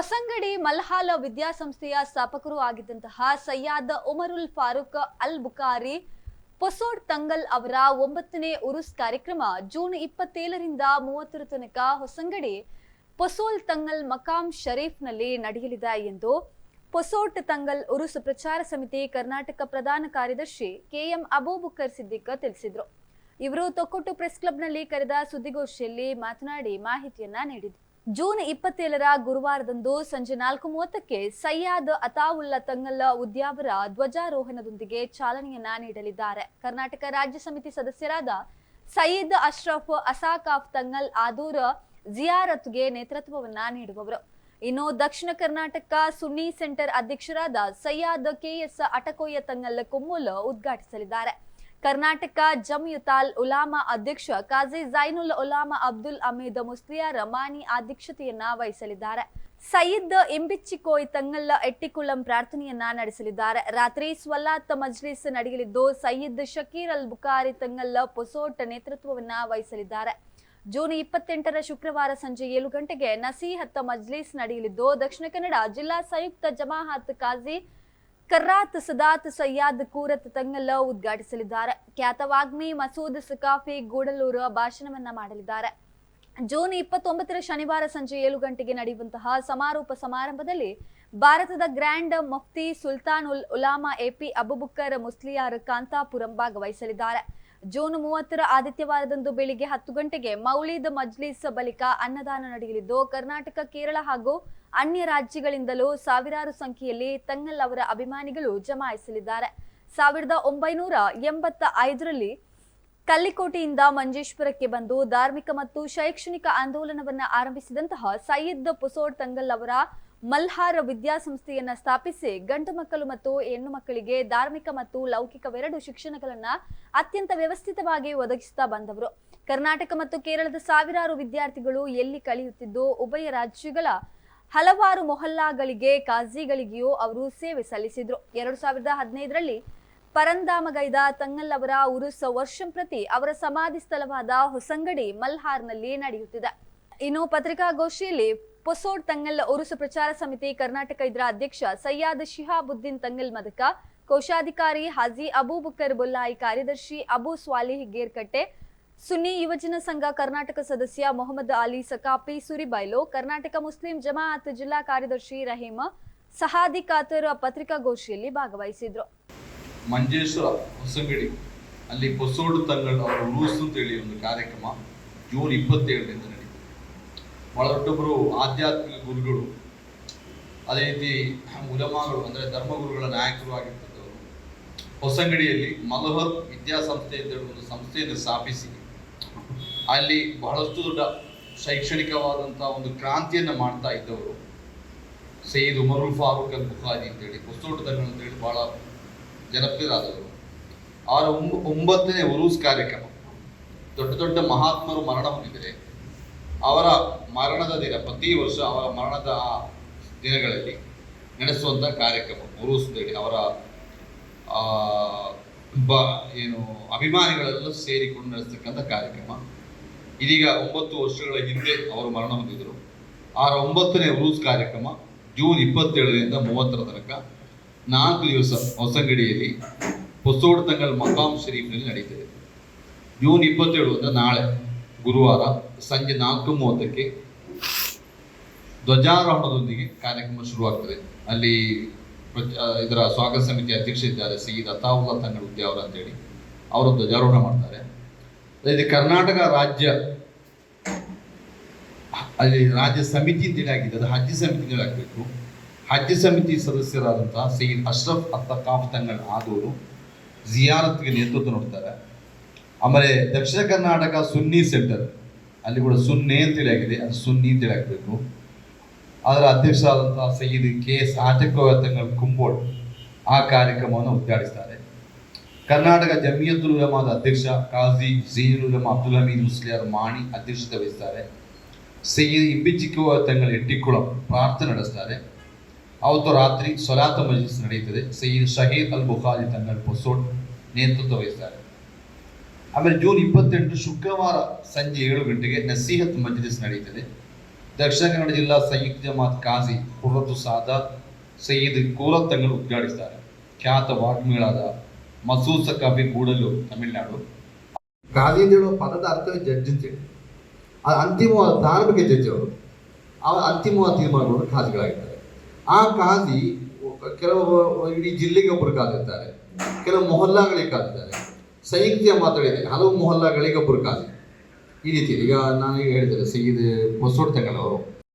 ಹೊಸಂಗಡಿ ಮಲ್ಹಾಲ ವಿದ್ಯಾಸಂಸ್ಥೆಯ ಸ್ಥಾಪಕರು ಆಗಿದ್ದಂತಹ ಸಯ್ಯಾದ್ ಉಮರುಲ್ ಫಾರೂಕ್ ಅಲ್ ಬುಖಾರಿ ಪೊಸೋಡ್ ತಂಗಲ್ ಅವರ ಒಂಬತ್ತನೇ ಉರುಸ್ ಕಾರ್ಯಕ್ರಮ ಜೂನ್ ಇಪ್ಪತ್ತೇಳರಿಂದ ಮೂವತ್ತರ ತನಕ ಹೊಸಂಗಡಿ ಪೊಸೋಲ್ ತಂಗಲ್ ಮಕಾಂ ಶರೀಫ್ನಲ್ಲಿ ನಡೆಯಲಿದೆ ಎಂದು ಪೊಸೋಟ್ ತಂಗಲ್ ಉರುಸ್ ಪ್ರಚಾರ ಸಮಿತಿ ಕರ್ನಾಟಕ ಪ್ರಧಾನ ಕಾರ್ಯದರ್ಶಿ ಕೆಎಂ ಅಬೂಬುಕರ್ ಸಿದ್ದಿಕ್ ತಿಳಿಸಿದರು. ಇವರು ತೊಕ್ಕೊಟ್ಟು ಪ್ರೆಸ್ ಕ್ಲಬ್ನಲ್ಲಿ ಕರೆದ ಸುದ್ದಿಗೋಷ್ಠಿಯಲ್ಲಿ ಮಾತನಾಡಿ ಮಾಹಿತಿಯನ್ನ ನೀಡಿದರು. ಜೂನ್ ಇಪ್ಪತ್ತೇಳರ ಗುರುವಾರದಂದು ಸಂಜೆ ನಾಲ್ಕು ಮೂವತ್ತಕ್ಕೆ ಸಯ್ಯಾದ್ ಅತಾವುಲ್ಲಾ ತಂಗಲ್ಲ ಉದ್ಯಾವರ ಧ್ವಜಾರೋಹಣದೊಂದಿಗೆ ಚಾಲನೆಯನ್ನ ನೀಡಲಿದ್ದಾರೆ. ಕರ್ನಾಟಕ ರಾಜ್ಯ ಸಮಿತಿ ಸದಸ್ಯರಾದ ಸಯೀದ್ ಅಶ್ರಫ್, ಅಸಾಕಾಫ್ ತಂಗಲ್, ಆದೂರ, ಜಿಯಾರತ್ಗೆ ನೇತೃತ್ವವನ್ನ ನೀಡುವವರು. ಇನ್ನು ದಕ್ಷಿಣ ಕರ್ನಾಟಕ ಸುನ್ನಿ ಸೆಂಟರ್ ಅಧ್ಯಕ್ಷರಾದ ಸಯ್ಯಾದ್ ಕೆಎಸ್ ಅಟಕೋಯ ತಂಗಲ್ ಕುಮ್ಮುಲ್ ಉದ್ಘಾಟಿಸಲಿದ್ದಾರೆ. ಕರ್ನಾಟಕ ಜಮಿಯುತಾಲ್ ಉಲಾಮಾ ಅಧ್ಯಕ್ಷ ಕಾಜಿ ಜೈನುಲ್ ಉಲಾಮಾ ಅಬ್ದುಲ್ ಅಮೀದ್ ಮುಸ್ತಿಯಾ ರಮಾನಿ ಅಧ್ಯಕ್ಷತೆಯನ್ನ ವಹಿಸಲಿದ್ದಾರೆ. ಸಯೀದ್ ಇಂಬಿಚ್ಚಿಕೋಯ್ ತಂಗಲ್ಲ ಎಟ್ಟಿಕುಳಂ ಪ್ರಾರ್ಥನೆಯನ್ನ ನಡೆಸಲಿದ್ದಾರೆ. ರಾತ್ರಿ ಸ್ವಲ್ಲಾತ್ ಮಜ್ಲಿಸ್ ನಡೆಯಲಿದ್ದು ಸಯೀದ್ ಶಕೀರ್ ಅಲ್ ಬುಖಾರಿ ತಂಗಲ್ಲ ಪೊಸೋಟ್ ನೇತೃತ್ವವನ್ನ ವಹಿಸಲಿದ್ದಾರೆ. ಜೂನ್ ಇಪ್ಪತ್ತೆಂಟರ ಶುಕ್ರವಾರ ಸಂಜೆ ಏಳು ಗಂಟೆಗೆ ನಸೀಹತ್ ಮಜ್ಲಿಸ್ ನಡೆಯಲಿದ್ದು ದಕ್ಷಿಣ ಕನ್ನಡ ಜಿಲ್ಲಾ ಸಂಯುಕ್ತ ಜಮಾಹತ್ ಕಾಜಿ ಕರ್ರಾತ್ ಸದಾತ್ ಸಯ್ಯಾದ್ ಕೂರತ್ ತಂಗಲ್ಲ ಉದ್ಘಾಟಿಸಲಿದ್ದಾರೆ. ಖ್ಯಾತ ವಾಗ್ಮಿ ಮಸೂದ್ ಸಕಾಫಿ ಗೂಡಲೂರು ಭಾಷಣವನ್ನ ಮಾಡಲಿದ್ದಾರೆ. ಜೂನ್ ಇಪ್ಪತ್ತೊಂಬತ್ತರ ಶನಿವಾರ ಸಂಜೆ ಏಳು ಗಂಟೆಗೆ ನಡೆಯುವಂತಹ ಸಮಾರೋಪ ಸಮಾರಂಭದಲ್ಲಿ ಭಾರತದ ಗ್ರ್ಯಾಂಡ್ ಮುಫ್ತಿ ಸುಲ್ತಾನ್ ಉಲ್ ಉಲಾಮಾ ಎಪಿ ಅಬುಬುಕ್ಕರ್ ಮುಸ್ಲಿಯಾರ್ ಕಾಂತಾಪುರಂ ಭಾಗವಹಿಸಲಿದ್ದಾರೆ. ಜೂನ್ ಮೂವತ್ತರ ಆದಿತ್ಯವಾರದಂದು ಬೆಳಿಗ್ಗೆ ಹತ್ತು ಗಂಟೆಗೆ ಮೌಲೀದ್ ಮಜ್ಲಿಸ್ ಬಳಿಕ ಅನ್ನದಾನ ನಡೆಯಲಿದ್ದು, ಕರ್ನಾಟಕ, ಕೇರಳ ಹಾಗೂ ಅನ್ಯ ರಾಜ್ಯಗಳಿಂದಲೂ ಸಾವಿರಾರು ಸಂಖ್ಯೆಯಲ್ಲಿ ತಂಗಲ್ ಅವರ ಅಭಿಮಾನಿಗಳು ಜಮಾಯಿಸಲಿದ್ದಾರೆ. ಸಾವಿರದ ಒಂಬೈನೂರ ಎಂಬತ್ತ ಐದರಲ್ಲಿ ಕಲ್ಲಿಕೋಟೆಯಿಂದ ಮಂಜೇಶ್ವರಕ್ಕೆ ಬಂದು ಧಾರ್ಮಿಕ ಮತ್ತು ಶೈಕ್ಷಣಿಕ ಆಂದೋಲನವನ್ನು ಆರಂಭಿಸಿದಂತಹ ಸಯ್ಯದ್ ಪುಸೋಡ್ ತಂಗಲ್ ಅವರ ಮಲ್ಹಾರ್ ವಿದ್ಯಾಸಂಸ್ಥೆಯನ್ನ ಸ್ಥಾಪಿಸಿ ಗಂಡು ಮಕ್ಕಳು ಮತ್ತು ಹೆಣ್ಣು ಮಕ್ಕಳಿಗೆ ಧಾರ್ಮಿಕ ಮತ್ತು ಲೌಕಿಕವೆರಡು ಶಿಕ್ಷಣಗಳನ್ನ ಅತ್ಯಂತ ವ್ಯವಸ್ಥಿತವಾಗಿ ಒದಗಿಸುತ್ತಾ ಬಂದವರು. ಕರ್ನಾಟಕ ಮತ್ತು ಕೇರಳದ ಸಾವಿರಾರು ವಿದ್ಯಾರ್ಥಿಗಳು ಎಲ್ಲಿ ಕಲಿಯುತ್ತಿದ್ದು ಉಭಯ ರಾಜ್ಯಗಳ ಹಲವಾರು ಮೊಹಲ್ಲಾಗಳಿಗೆ ಕಾಝಿಗಳಿಗೆಯೂ ಅವರು ಸೇವೆ ಸಲ್ಲಿಸಿದ್ರು. ಎರಡು ಸಾವಿರದ ಹದಿನೈದರಲ್ಲಿ ಪರಂದಾಮಗೈದ ತಂಗಲ್ ಅವರ ಉರುಸ ವರ್ಷಂ ಪ್ರತಿ ಅವರ ಸಮಾಧಿ ಸ್ಥಳವಾದ ಹೊಸಂಗಡಿ ಮಲ್ಹಾರ್ನಲ್ಲಿ ನಡೆಯುತ್ತಿದೆ. ಇನ್ನು ಪತ್ರಿಕಾಗೋಷ್ಠಿಯಲ್ಲಿ ಪೊಸೋಡ್ ತಂಗಲ್ ಉರುಸು ಪ್ರಚಾರ ಸಮಿತಿ ಕರ್ನಾಟಕ ಇದರ ಅಧ್ಯಕ್ಷ ಸಯ್ಯಾದ್ ಶಿಹಾಬುದ್ದೀನ್ ತಂಗಲ್ ಮದಕ, ಕೋಶಾಧಿಕಾರಿ ಹಾಜಿ ಅಬೂಬಕರ್ ಬುಲ್ಲಾಯಿ, ಕಾರ್ಯದರ್ಶಿ ಅಬು ಸ್ವಾಲಿಹ್ ಗೇರ್ಕಟ್ಟೆ, ಸುನ್ನಿ ಯುವಜನ ಸಂಘ ಕರ್ನಾಟಕ ಸದಸ್ಯ ಮೊಹಮ್ಮದ್ ಅಲಿ ಸಕಾಪಿ, ಸುರಿಬೈಲು, ಕರ್ನಾಟಕ ಮುಸ್ಲಿಂ ಜಮಾಅತ್ ಜಿಲ್ಲಾ ಕಾರ್ಯದರ್ಶಿ ರಹೀಮ್, ಸಹಾದಿ ಖಾತರ್ ಪತ್ರಿಕಾಗೋಷ್ಠಿಯಲ್ಲಿ ಭಾಗವಹಿಸಿದ್ರು. ಮಂಜೇಶ್ವರ ಹೊಸಂಗಡಿ, ಅಲ್ಲಿ ಪೊಸೋಡು ತಂಗಡ್ ಅವರ ಉರುಸು ಅಂತೇಳಿ ಒಂದು ಕಾರ್ಯಕ್ರಮ ಜೂನ್ ಇಪ್ಪತ್ತೇಳರಿಂದ ಬಹಳ ದೊಡ್ಡೊಬ್ಬರು ಆಧ್ಯಾತ್ಮಿಕ ಗುರುಗಳು. ಅದೇ ರೀತಿ ಉಲಮಾಗಳು ಅಂದರೆ ಧರ್ಮಗುರುಗಳ ನಾಯಕರು ಆಗಿರ್ತದವರು ಹೊಸಂಗಡಿಯಲ್ಲಿ ಮಲೋಹರ್ ವಿದ್ಯಾಸಂಸ್ಥೆ ಅಂತೇಳಿ ಒಂದು ಸಂಸ್ಥೆಯನ್ನು ಸ್ಥಾಪಿಸಿ. ಅಲ್ಲಿ ಬಹಳಷ್ಟು ದೊಡ್ಡ ಶೈಕ್ಷಣಿಕವಾದಂಥ ಒಂದು ಕ್ರಾಂತಿಯನ್ನು ಮಾಡ್ತಾ ಇದ್ದವರು. ಸೈಯದ್ ಉಮರುಲ್ ಫಾರೂಕ್ ಅಲ್ ಬುಖಾರಿ ಅಂತೇಳಿ ಹೊಸೋಟದಲ್ಲಿ ಅಂತೇಳಿ ಬಹಳ ಜನಪ್ರಿಯರಾದವರು. ಅವರ ಒಂಬ- ಒಂಬತ್ತನೇ ಉರೂಸ್ ಕಾರ್ಯಕ್ರಮ. ದೊಡ್ಡ ದೊಡ್ಡ ಮಹಾತ್ಮರು ಮರಣ ಹೊಂದಿದರೆ ಅವರ ಮರಣದ ದಿನ, ಪ್ರತಿ ವರ್ಷ ಅವರ ಮರಣದ ದಿನಗಳಲ್ಲಿ ನಡೆಸುವಂಥ ಕಾರ್ಯಕ್ರಮ ಅಂತೇಳಿ ಅವರ ಬ ಏನು, ಅಭಿಮಾನಿಗಳೆಲ್ಲ ಸೇರಿಕೊಂಡು ನಡೆಸ್ತಕ್ಕಂಥ ಕಾರ್ಯಕ್ರಮ. ಇದೀಗ ಒಂಬತ್ತು ವರ್ಷಗಳ ಹಿಂದೆ ಅವರು ಮರಣ ಹೊಂದಿದರು. ಅವರ ಒಂಬತ್ತನೇ ಉರೂಸ್ ಕಾರ್ಯಕ್ರಮ, ಜೂನ್ ಇಪ್ಪತ್ತೇಳರಿಂದ ಮೂವತ್ತರ ತನಕ. ನಾಲ್ಕು ದಿವಸ ಹೊಸಂಗಡಿಯಲ್ಲಿ ಹೊಸೋಡ್ ತಂಗಲ್ ಮಕಾಂ ಶರೀಫ್ನಲ್ಲಿ ನಡೀತದೆ. ಜೂನ್ ಇಪ್ಪತ್ತೇಳು ಅಂದರೆ ನಾಳೆ. ಗುರುವಾರ ಸಂಜೆ ನಾಲ್ಕು ಮೂವತ್ತಕ್ಕೆ ಧ್ವಜಾರೋಹಣದೊಂದಿಗೆ ಕಾರ್ಯಕ್ರಮ ಶುರುವಾಗ್ತದೆ. ಅಲ್ಲಿ ಇದರ ಸ್ವಾಗತ ಸಮಿತಿ ಅಧ್ಯಕ್ಷ ಇದ್ದಾರೆ ಸೀದ್ ಅತಾವುಲ್ಲಾ ಅವರು ಅಂತ ಅಂತೇಳಿ. ಅವರು ಧ್ವಜಾರೋಹಣ ಮಾಡ್ತಾರೆ. ಇದು ಕರ್ನಾಟಕ ರಾಜ್ಯ, ಅಲ್ಲಿ ರಾಜ್ಯ ಸಮಿತಿ ಅಂತೇಳಿ ಆಗಿದೆ ಅದು ಹಜ್ ಸಮಿತಿ ಆಗಬೇಕು ಹಜ್ ಸಮಿತಿ ಸದಸ್ಯರಾದಂತಹ ಸೈಯದ್ ಅಶ್ರಫ್ ಅತ್ತಕಾಫ್ ತಂಗಡ್ ಆದವರು ಜಿಯಾರತ್ಗೆ ನೇತೃತ್ವ ನೋಡ್ತಾರೆ. ಆಮೇಲೆ ದಕ್ಷಿಣ ಕರ್ನಾಟಕ ಸುನ್ನಿ ಸೆಂಟರ್. ಅಲ್ಲಿ ಕೂಡ ಸುನ್ನೆ ಅಂತೇಳಿ ಆಗಿದೆ ಅದು ಸುನ್ನಿ ಅಂತೇಳಿ ಆಗಬೇಕು ಅದರ ಅಧ್ಯಕ್ಷರಾದಂತಹ ಸೈಯದ್ ಕೆ ಎಸ್ ಆಟಕೋಯ ಕುಂಬೋಡ್ ಆ ಕಾರ್ಯಕ್ರಮವನ್ನು ಉದ್ಘಾಟಿಸ್ತಾರೆ. ಕರ್ನಾಟಕ ಜಮಿಯತುಲ್ ಉಲಮಾದ ಅಧ್ಯಕ್ಷ ಕಾಜಿ ಜೀನುಲ್ ಉಲಮಾ ಅಬ್ದುಲ್ ಹಮೀದ್ ಮುಸ್ಲಿಯಾರ್ ಮಾಣಿ ಅಧ್ಯಕ್ಷತೆ ವಹಿಸ್ತಾರೆ. ಸೈಯದ್ ಇಂಬಿಚಿಕುವ ತಂಗಳ ಎಟ್ಟಿಕುಳಂ ಪ್ರಾರ್ಥನೆ ನಡೆಸ್ತಾರೆ. ಅವತ್ತು ರಾತ್ರಿ ಸೊಲಾತ ಮಜೀಸ್ ನಡೆಯುತ್ತದೆ. ಸೈಯದ್ ಶಹೀದ್ ಅಲ್ ಬುಖಾರಿ ತಂಗಲ್ ಪೊಸೋಟ್ ನೇತೃತ್ವ ವಹಿಸ್ತಾರೆ. ಆಮೇಲೆ ಜೂನ್ ಇಪ್ಪತ್ತೆಂಟು ಶುಕ್ರವಾರ ಸಂಜೆ ಏಳು ಗಂಟೆಗೆ ನಸೀಹತ್ ಮಜ್ಲಿಸ್ ನಡೆಯುತ್ತದೆ. ದಕ್ಷಿಣ ಕನ್ನಡ ಜಿಲ್ಲಾ ಸಂಯುಕ್ತ ಜಮಾತ್ ಕಾಜಿ ಕುರತು ಸಾದಾತ್ ಸಯ್ಯದ್ ಕೋಲತ್ತಂಗಳು ಉದ್ಘಾಟಿಸ್ತಾರೆ. ಖ್ಯಾತ ವಾಗ್ಮಿಗಳಾದ ಮಸೂಸ ಕಾಫಿ ಕೂಡಲು ತಮಿಳುನಾಡು. ಗಾಜಿ ಅಂತ ಹೇಳುವ ಪದದ ಅರ್ಥವೇ ಜಡ್ಜ್ ಅಂತೇಳಿ ಅದು ಅಂತಿಮವಾದ ಧಾರ್ಮಿಕ ಜಡ್ಜ್ ಅವರು. ಅವರ ಅಂತಿಮವಾದ ತೀರ್ಮಾನಗಳು ಖಾಜಿಗಳಾಗಿದ್ದಾರೆ ಆ ಖಾಜಿ ಕೆಲವು ಇಡೀ ಜಿಲ್ಲೆಗೆ ಒಬ್ಬರು ಕಾದಿರ್ತಾರೆ. ಕೆಲವು ಮೊಹಲ್ಲಾಗಳಿಗೆ ಕಾದಿದ್ದಾರೆ. ಸಂಯುಕ್ತ ಮಾತಾಡಿದೆ ಹಲವು ಮೊಹಲ್ಲಾಗಳಿಗೆ ಬುರ್ಕಾದೆ ಈ ರೀತಿ ಈಗ ನಾನು ಈಗ ಹೇಳಿದರೆ ಬಸೋಡ್ ತಂಗಲ್ ಅವರು